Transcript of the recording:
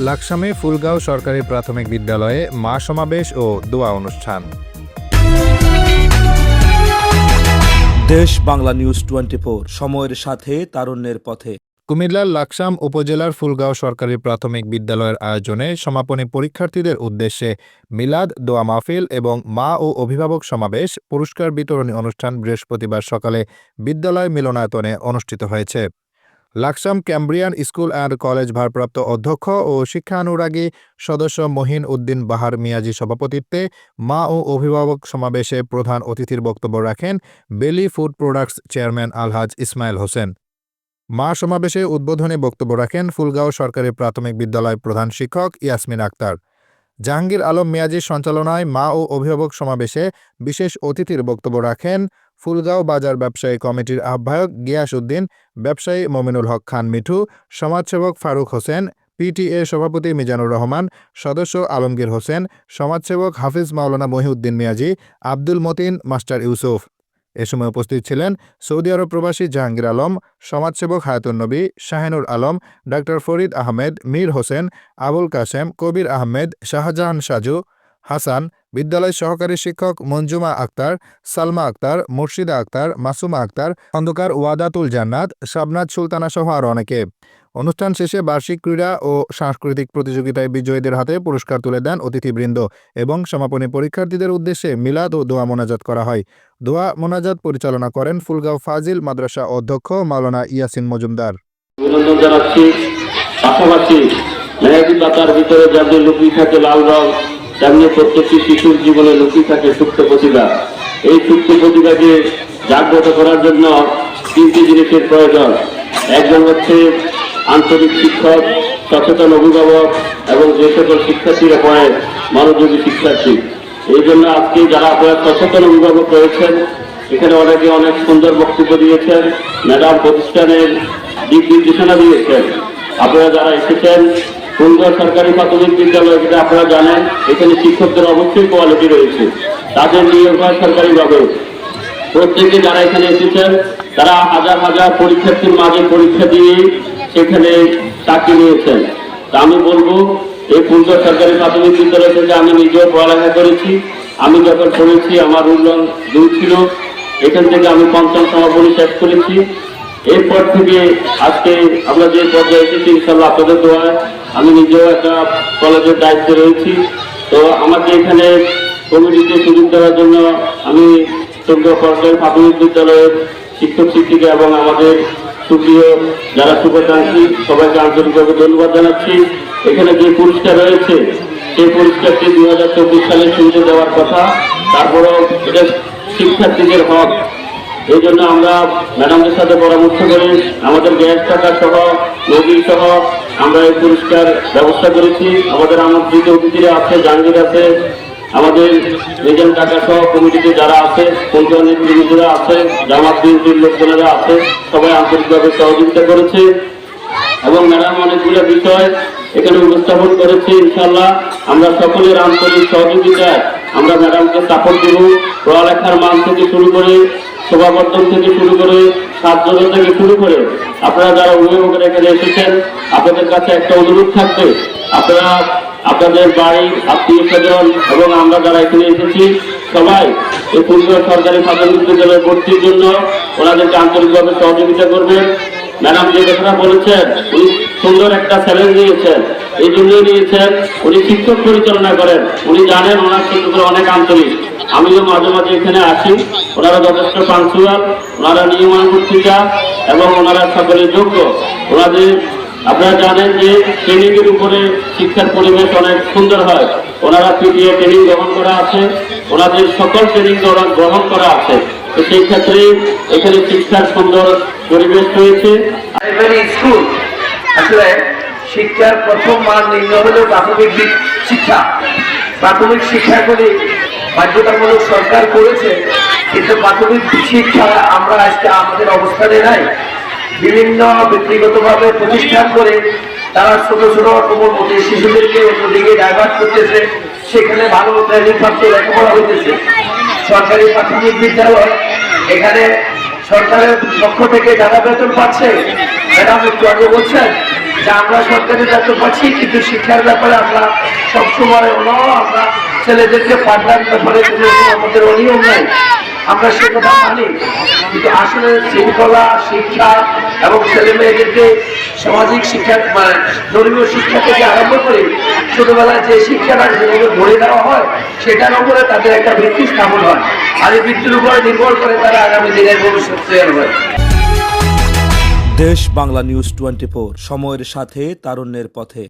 লাকসামে ফুলগাঁও সরকারি প্রাথমিক বিদ্যালয়ে মা সমাবেশ ও দোয়া অনুষ্ঠান। দেশ বাংলা নিউজ টোয়েন্টি সময়ের সাথে তারুণ্যের পথে। কুমিল্লার লাকসাম উপজেলার ফুলগাঁও সরকারি প্রাথমিক বিদ্যালয়ের আয়োজনে সমাপনী পরীক্ষার্থীদের উদ্দেশ্যে মিলাদ দোয়া মাহফিল এবং মা ও অভিভাবক সমাবেশ পুরস্কার বিতরণী অনুষ্ঠান বৃহস্পতিবার সকালে বিদ্যালয় মিলনায়তনে অনুষ্ঠিত হয়েছে। Laksam Cambrian school and college ভারপ্রাপ্ত অধ্যক্ষ ও শিক্ষানুরাগী সদস্য মহিন উদ্দিন বাহার মিয়াজি সভাপতিত্বে মা ও অভিভাবক সমাবেশে প্রধান অতিথির বক্তব্য রাখেন Beli food products chairman Alhaj Ismail Hossain. মা সমাবেশে উদ্বোধনে বক্তব্য রাখেন ফুলগাঁও সরকারি প্রাথমিক বিদ্যালয় প্রধান শিক্ষক ইয়াসমিন আক্তার। জাহাঙ্গীর আলম মিয়াজির সঞ্চালনায় মা ও অভিভাবক সমাবেশে বিশেষ অতিথির বক্তব্য রাখেন ফুলগাঁও বাজার ব্যবসায়ী কমিটির আহ্বায়ক গিয়াস উদ্দিন, ব্যবসায়ী মমিনুল হক খান মিঠু, সমাজসেবক ফারুক হোসেন, পিটিএ সভাপতি মিজানুর রহমান, সদস্য আলমগীর হোসেন, সমাজসেবক হাফিজ মাওলানা মহিউদ্দিন মিয়াজি, আব্দুল মতিন, মাস্টার ইউসুফ। এ সময় উপস্থিত ছিলেন সৌদি আরব প্রবাসী জাহাঙ্গীর আলম, সমাজসেবক হায়াতুন নবী শাহিনুর আলম, ডাক্তার ফরিদ আহমেদ, মীর হোসেন, আবুল কাসেম কবির আহমেদ, শাহজাহান সাজু হাসান, বিদ্যালয় সহকারী শিক্ষক মঞ্জুমা আক্তার, সালমা আক্তার, মুর্শিদা আক্তার, মাসুমা আক্তার, খন্দকার ওয়াদাতুল জান্নাত, শাবনাজ সুলতানা সহ আরও অনেকে। অনুষ্ঠান শেষে বার্ষিক ক্রীড়া ও সাংস্কৃতিক প্রতিযোগিতায় বিজয়ীদের হাতে পুরস্কার তুলে দেন অতিথিবৃন্দ এবং সমাপনী পরীক্ষার্থীদের উদ্দেশ্যে মিলাদ ও দোয়া মোনাজাত করা হয়। দোয়া মোনাজাত পরিচালনা করেন ফুলগাঁও ফাজিল মাদ্রাসা অধ্যক্ষ মাওলানা ইয়াসিন মজুমদার। পাশাপাশি পাতার ভিতরে যাদের লুকিয়ে থাকে লাল রং। তেমনি প্রত্যেকটি শিশুর জীবনে লুকিয়ে থাকে সুপ্ত প্রতিভা। এই সুপ্ত প্রতিভাকে জাগ্রত করার জন্য তিনটি জিনিসের প্রয়োজন। একজন হচ্ছে আন্তরিক শিক্ষক, সচেতন অভিভাবক এবং যে সকল শিক্ষার্থীরা পড়ে মনোযোগী শিক্ষার্থী। এই জন্য আজকে যারা আপনারা সচেতন অভিভাবক রয়েছেন, এখানে অনেকে অনেক সুন্দর বক্তব্য দিয়েছেন, ম্যাডাম প্রতিষ্ঠানের দিক নির্দেশনা দিয়েছেন। আপনারা যারা এসেছেন সুন্দর সরকারি প্রাথমিক বিদ্যালয়, যেটা আপনারা জানেন, এখানে শিক্ষকদের অবশ্যই কোয়ালিটি রয়েছে। তাদের নিয়োগ হয় সরকারিভাবে প্রত্যেকে যারা এখানে এসেছেন, তারা হাজার হাজার পরীক্ষার্থীর মাঝে পরীক্ষা দিয়ে সেখানে চাকরি নিয়েছেন। তা আমি বলব, এই পূর্ব সরকারি প্রাথমিক বিদ্যালয় থেকে আমি নিজেও পড়ালেখা করেছি। আমি যখন পড়েছি, আমার উল্লং দুই ছিল। এখান থেকে আমি পঞ্চম সমাপনী শেষ করেছি। এরপর থেকে আজকে আমরা যে পর্যায়ে এসেছি ইনশাল্লাহ আপনাদের দোয়ায় আমি নিজেও একটা কলেজের দায়িত্বে রয়েছি। তো আমাকে এখানে কমিটিতে সুযোগ দেওয়ার জন্য আমি চন্দ্র সরকারি প্রাথমিক বিদ্যালয়ের শিক্ষক, শিক্ষিকা এবং আমাদের সুপ্রিয় যারা শুভাকাঙ্ক্ষী, সবাইকে আন্তরিকভাবে ধন্যবাদ জানাচ্ছি। এখানে যে পুরস্কার রয়েছে, সেই পুরস্কারটি দু হাজার চব্বিশ সালে শুরুতে দেওয়ার কথা। তারপরেও এটা শিক্ষার্থীদের হক। এই জন্য আমরা ম্যাডামদের সাথে পরামর্শ করে আমাদের গ্যাস টাকা সহ, নদী সহ আমরা এই পুরস্কার ব্যবস্থা করেছি। আমাদের আমন্ত্রিত অতিথিরা আছে, জাহাঙ্গীর আছে, আমাদের রিজেন টাকা সহ কমিটিতে যারা আছে পঞ্চায়েত নেতৃবৃন্দরা আছে, জামাত বিএনপির লোকজনেরা আছে, সবাই আন্তরিকভাবে সহযোগিতা করেছে। এবং ম্যাডাম অনেকগুলো বিষয় এখানে উপস্থাপন করেছে ইনশাল্লাহ আমরা সকলের আন্তরিক সহযোগিতায় আমরা ম্যাডামকে সাপোর্ট দেব। পড়ালেখার মান থেকে শুরু করে শোভাবর্ধন থেকে শুরু করে সাতজন থেকে শুরু করে আপনারা যারা অভিভাবকের এখানে এসেছেন, আপনাদের কাছে একটা অনুরোধ থাকবে। আপনারা আপনাদের বাড়ি, আত্মীয় স্বজন এবং আমরা যারা এখানে এসেছি, সবাই এই পূর্ব সরকারি প্রাথমিক বিদ্যালয়ে ভর্তির জন্য ওনাদেরকে আন্তরিকভাবে সহযোগিতা করবেন। ম্যাডাম যে কথাটা বলেছেন, উনি সুন্দর একটা চ্যালেঞ্জ নিয়েছেন। এই জন্যই নিয়েছেন, উনি শিক্ষক পরিচালনা করেন। উনি জানেন ওনার শিক্ষকরা অনেক আন্তরিক। আমিও মাঝে মাঝে এখানে আসি ওনারা যথেষ্ট পাংচুয়াল ওনারা নিয়মানুবর্তিতা এবং ওনারা সকলে যোগ্য। ওনাদের, আপনারা জানেন যে ট্রেনিং এর উপরে শিক্ষার পরিবেশ অনেক সুন্দর হয়। ওনারা পিটিএ ট্রেনিং গ্রহণ করা আছে। ওনাদের সকল ট্রেনিং গ্রহণ করা আছে। তো সেই ক্ষেত্রে এখানে শিক্ষার সুন্দর পরিবেশ রয়েছে। শিক্ষার প্রথম মান নির্ণয় হলো প্রাথমিক শিক্ষা। প্রাথমিক শিক্ষাগুলি বাধ্যতামূলক সরকার করেছে, কিন্তু প্রাথমিক শিক্ষা আমরা আজকে আমাদের অবস্থানে নাই। বিভিন্ন ব্যক্তিগতভাবে প্রতিষ্ঠান করে তারা ছোট ছোট কোমলমতি শিশুদেরকে অন্যদিকে ডাইভার্ট করতেছে, সেখানে ভালো ট্রেনিং প্রাপ্ত লেখাপড়া হইতেছে। সরকারি প্রাথমিক বিদ্যালয়, এখানে সরকারের পক্ষ থেকে যারা বেতন পাচ্ছে, ম্যাডাম একটু আগে বলছেন যে আমরা সরকারি দায়িত্ব পাচ্ছি, কিন্তু শিক্ষার ব্যাপারে আমরা সবসময় আমরা ছেলেদেরকে পাঠদান ব্যাপারে আমাদের অনিয়ম নেই। আমরা সে কথা মানি। কিন্তু আসলে শৃঙ্খলা শিক্ষা এবং ছেলে মেয়েদেরকে সামাজিক শিক্ষা মানে ধর্মীয় শিক্ষা থেকে আরম্ভ করে ছোটবেলায় যে শিক্ষাটা যেভাবে গড়ে দেওয়া হয়, সেটার উপরে তাদের একটা ভিত্তি স্থাপন হয়। আর এই ভিত্তির উপরে নির্ভর করে তারা আগামী দিনের ভবিষ্যৎ তৈরি হয়। দেশ বাংলা নিউজ টোয়েন্টি সময়ের সাথে তারুণ্যের পথে।